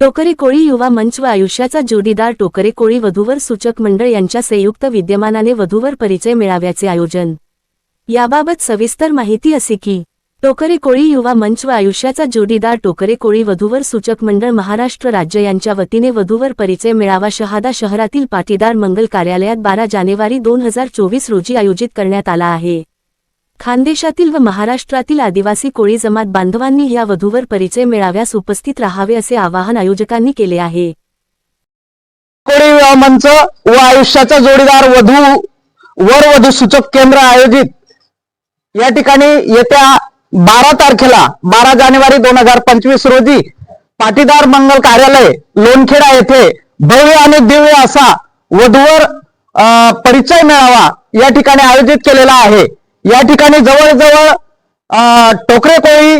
टोकरे कोळी युवा मंच व आयुष्याचा जोडीदार टोकरे कोळी वधूवर सूचक मंडळ यांच्या संयुक्त विद्यमानाने वधूवर परिचय मिळाव्याचे आयोजन. याबाबत सविस्तर माहिती असे की टोकरे कोळी युवा मंच व आयुष्याचा जोडीदार टोकरे कोळी वधूवर सूचक मंडळ महाराष्ट्र राज्य यांच्या वतीने वधूवर परिचय मिळावा शहादा शहरातील पाटीदार मंगल कार्यालयात बारा जानेवारी दोन हजार चोवीस रोजी आयोजित करण्यात आला आहे. खानदेशातील व महाराष्ट्रातील आदिवासी कोळी जमात बांधवांनी या वधूवर परिचय मेळाव्यास उपस्थित राहावे असे आवाहन आयोजकांनी केले आहे. कोळी विवाह मंच व आयुष्याचा जोडीदार वधू वर वधू सूचक केंद्र आयोजित. या ठिकाणी येत्या बारा तारखेला बारा जानेवारी दोन हजार पंचवीस रोजी पाटीदार मंगल कार्यालय लोणखेडा येथे भव्य आणि दिव्य असा वधूवर अं, परिचय मेळावा या ठिकाणी आयोजित केलेला आहे. या ठिकाणी जवळजवळ टोकरे कोळी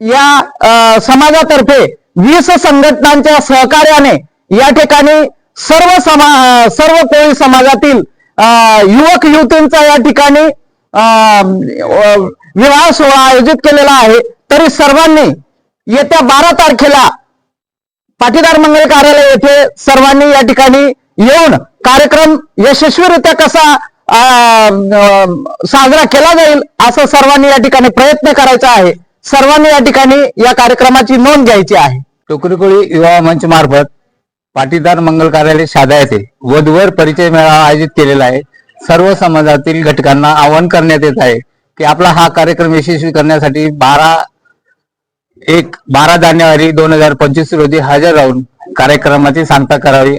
या समाजातर्फे वीस संघटनांच्या सहकार्याने या ठिकाणी सर्व समा सर्व कोळी समाजातील युवक युवतींचा या ठिकाणी विवाह सोहळा आयोजित केलेला आहे. तरी सर्वांनी येत्या बारा तारखेला पाटीदार मंगल कार्यालय येथे सर्वांनी या ठिकाणी येऊन कार्यक्रम यशस्वीरित्या कसा साजरा केला जाईल असं सर्वांनी या ठिकाणी प्रयत्न करायचा आहे. सर्वांनी या ठिकाणी या कार्यक्रमाची नोंद घ्यायची आहे. टोकरीकोळी युवा मंच मार्फत पाटीदार मंगल कार्यालय साधा येथे वधवर परिचय मेळावा आयोजित केलेला आहे. सर्व समाजातील घटकांना आवाहन करण्यात येत आहे की आपला हा कार्यक्रम यशस्वी करण्यासाठी बारा एक बारा जानेवारी दोन हजार पंचवीस रोजी हजर राहून कार्यक्रमाची सांगता करावी.